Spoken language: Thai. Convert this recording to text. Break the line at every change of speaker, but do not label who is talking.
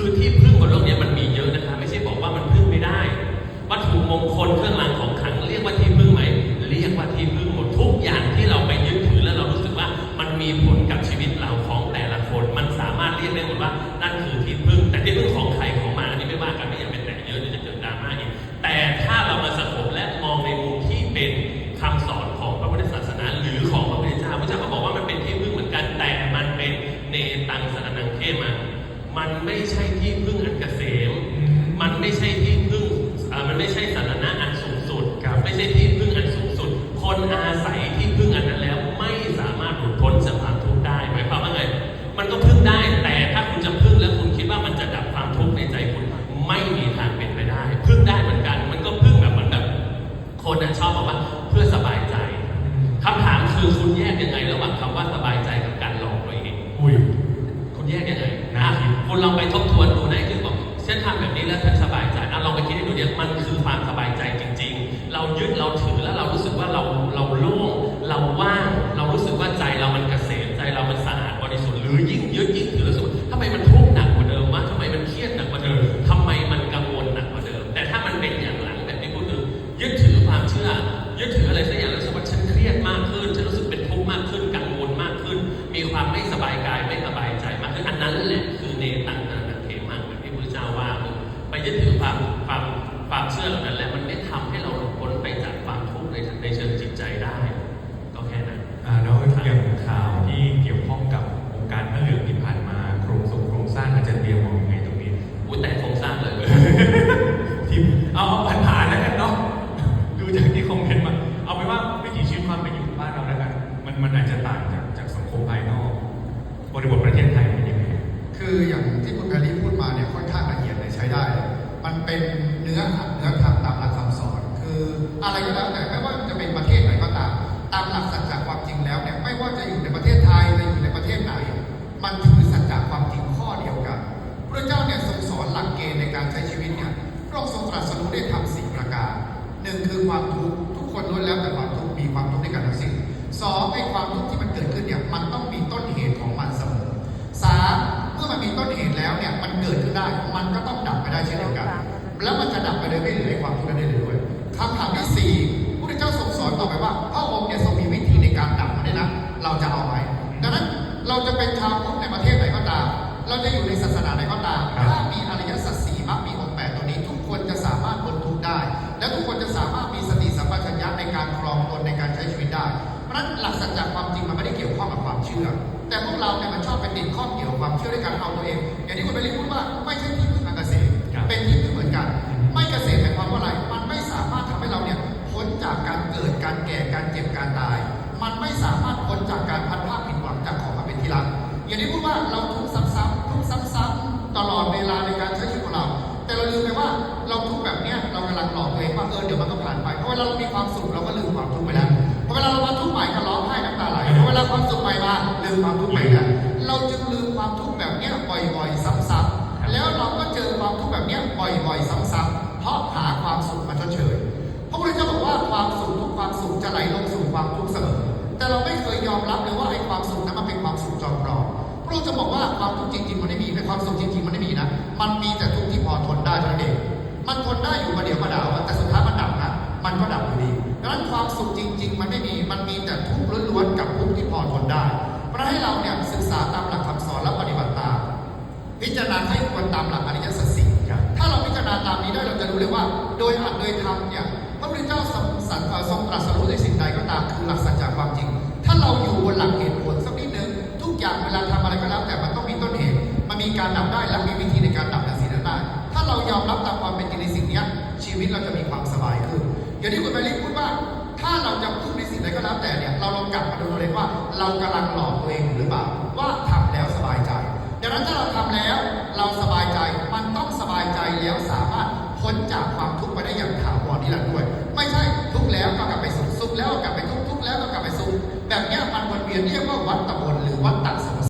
คือที่พึ่งบนโลกนี้มันมีเยอะนะคะไม่ใช่บอกว่ามันพึ่งไม่ได้ วัตถุมงคลเครื่องรางของขลังเรียกว่าที่พึ่งไหมเรียกว่าที่พึ่งหมดทุกอย่างที่เราไปยึดถือแล้วเรารู้สึกว่ามันมีผลกับชีวิตเราของแต่ละคน มันสามารถเรียกได้หมดว่านั่นคือที่พึ่ง แต่ที่พึ่งของใครของมันอันนี้ไม่ว่ากันไม่อยากเป็นแต่เยอะเดี๋ยวจะเกิดดราม่าอีกแต่ถ้าเรามาสงบและมองในมุมที่เป็นคำสอนของพระพุทธศาสนาหรือของพระพุทธเจ้าพระเจ้าก็บอกว่ามันเป็นที่พึ่งเหมือนกันแต่มันเป็นเนตังสรนังเทมา มันไม่ใช่ที่พึ่งอันเกษม มันไม่ใช่ที่พึ่งเอ่อมันไม่ใช่สาระอันสูงสุด
ครับ
ไม่ใช่ที่พึ่งอันสูงสุด คนอาศัยที่พึ่งอันนั้นแล้วไม่สามารถหลุดพ้นจากความทุกข์ได้หมายความว่าไง มันก็พึ่งได้ แต่ถ้าคุณจะพึ่งแล้วคุณคิดว่ามันจะดับความทุกข์ในใจคุณไม่มีทางเป็นไปได้ พึ่งได้เหมือนกัน มันก็พึ่งแบบเหมือนแบบคนนั้นชอบบอกว่าเพื่อสบายใจคำถามคือคุณแยกยังไงระหว่างคำว่าสบาย มันมันอาจจะต่า
งจากจากสังคมภายนอกบริบทประเทศไทยเป็นยังไง
คืออย่างที่คุณแพรรี่พูดมาเนี่ยค่อนข้างละเอียดเลยใช้ได้ มันเป็นเนื้อเนื้อคำตามหลักคำสอน คืออะไรก็แล้วแต่ไม่ว่าจะเป็นประเทศไหนก็ตาม ตามหลักสัจจะความจริงแล้วเนี่ยไม่ว่าจะอยู่ในประเทศไทยหรืออยู่ในประเทศไหน มันถือสัจจะความจริงข้อเดียวกันพระเจ้าเนี่ยทรงสอนหลักเกณฑ์ในการใช้ชีวิตเนี่ยพระองค์ทรงตรัสรู้ได้ทำสี่ประการหนึ่งคือความทุกข์ทุกคนล้วนแล้วแต่ความทุกข์มีความทุกข์ด้วยกัน สิ้นสองไอ้ความทุกข์ที่มันเกิดขึ้นเนี่ยมันต้องมีต้นเหตุของมันเสมอสามเมื่อมันมีต้นเหตุแล้วเนี่ยมันเกิดขึ้นได้มันก็ต้องดับไปได้เช่นเดียวกัน แล้วมันจะดับไปโดยไม่เหลือไอ้ความทุกข์นั้นได้เลยด้วยคำถามที่สี่พระเจ้าทรงสอนต่อไปว่าพระองค์เนี่ยทรงมีวิธีในการดับมันด้วยนะเราจะเอาไหมดังนั้นเราจะเป็นชาวพุทธในประเทศไหนก็ตาม เราจะอยู่ในศาสนาไหนก็ตาม
ครับ
ถ้ามีอริยสัจสี่มรรคมีองค์แปดตัวนี้ ทุกคนจะสามารถพ้นทุกข์ได้ และทุกคนจะสามารถมีสติสัมปชัญญะในการครองตนในการใช้ชีวิตได้ เพราะฉะนั้นหลักสัจจะความจริงมันไม่ได้เกี่ยวข้องกับความเชื่อ แต่พวกเราเนี่ยมันชอบไปติดข้องเกี่ยวกับความเชื่อด้วยการเอาตัวเอง อย่างที่คุณไปรีพูดว่าไม่ใช่ที่พึ่งทางเกษตร
ครับ
เป็นที่พึ่งเหมือนกัน ไม่เกษตรหมายความว่าอะไร มันไม่สามารถทำให้เราเนี่ยพ้นจากการเกิดการแก่การเจ็บการตาย มันไม่สามารถพ้นจากการพัดพลาดผิดหวังจากของมาเป็นที่รักอย่างที่พูดว่าเราทุกข์ซ้ำๆทุกข์ซ้ำๆตลอดเวลาในการใช้ชีวิตของเรา แต่เราลืมไปว่าเราทุกข์แบบเนี้ยเรากำลังหลอกตัวเองว่าเออเดี๋ยวมันก็ผ่านไปเพราะเวลาเรามีความสุขเราก็ลืมความทุกข์ไปแล้วพอเว ลาเรามาทุกข์ใหม่ก็ร้องไห้น้ำตาไหลเวลาความสุขใหม่มาลืมความทุกข์ใหม่แล้วเราจึงลืมความทุกข์แบบนี้บ่อยๆ ซ้ำๆแล้วเราก็เจอความทุกข์แบบนี้บ่อยๆ ซ้ำๆเพราะหาความสุขมาเชยพระพุทธเจ้าบอกว่าความสุขทุกความสุขจะไหลลงสู่ความทุกข์เสมอแต่เราไม่เคยยอมรับเลยว่าไอ้ความสุขนั้นมันเป็นความสุขจอมปลอมพระองค์จะบอกว่าความทุกข์จริงๆมันไม่มีแต่ความสุขจริงๆมันไม่มีนะ มันมีแต่ทุกข์ที่พอทนได้เท่านั้นเองมันทนได้อยู่ประเดี๋ยวประดาวแต่สุดท้ายมันดับนะมันก็ดับ นั้นความสุขจริง ๆ มันไม่มี มันมีแต่ทุกข์ล้วนๆกับทุกข์ที่พอทนได้เพราะฉะนั้นให้เราเนี่ยศึกษาตามหลักคำสอนและปฏิบัติตาม พิจารณาให้ควรตามหลักอริยสัจสี่ถ้าเราพิจารณาตามนี้ได้เราจะรู้เลยว่า โดยอัดโดยธรรมเนี่ยพระพุทธเจ้าทรงสันทรงตรัสรู้ในสิ่งใดก็ตามคือหลักสัจจะความจริง ถ้าเราอยู่บนหลักเหตุผลสักนิดนึงทุกอย่างเวลาทำอะไรก็แล้ว แต่มันต้องมีต้นเหตุ มันมีการดับได้และมีวิธีในการดับในสิ่งนั้นได้ถ้าเรายอมรับตามความเป็นจริงในสิ่งนี้ชีวิตเราจะมีความสบายขึ้น อย่างที่คุณไปรีพูดว่า ถ้าเราจะพึ่งในสิ่งใดก็แล้วแต่เนี่ยเราลองกลับมาดูตัวเองว่า เรากำลังหลอกตัวเองหรือเปล่าว่าทำแล้วสบายใจดังนั้นถ้าเราทำแล้วเราสบายใจมันต้องสบายใจแล้วสามารถพ้นจากความทุกข์ไปได้อย่างถาวรนี่แหละด้วย ไม่ใช่ทุกแล้วก็กลับไปสุขสุขแล้วก็กลับไปทุกทุกแล้วก็กลับไปสุขแบบนี้มันวนเวียนเรียกว่าวัฏฏะวน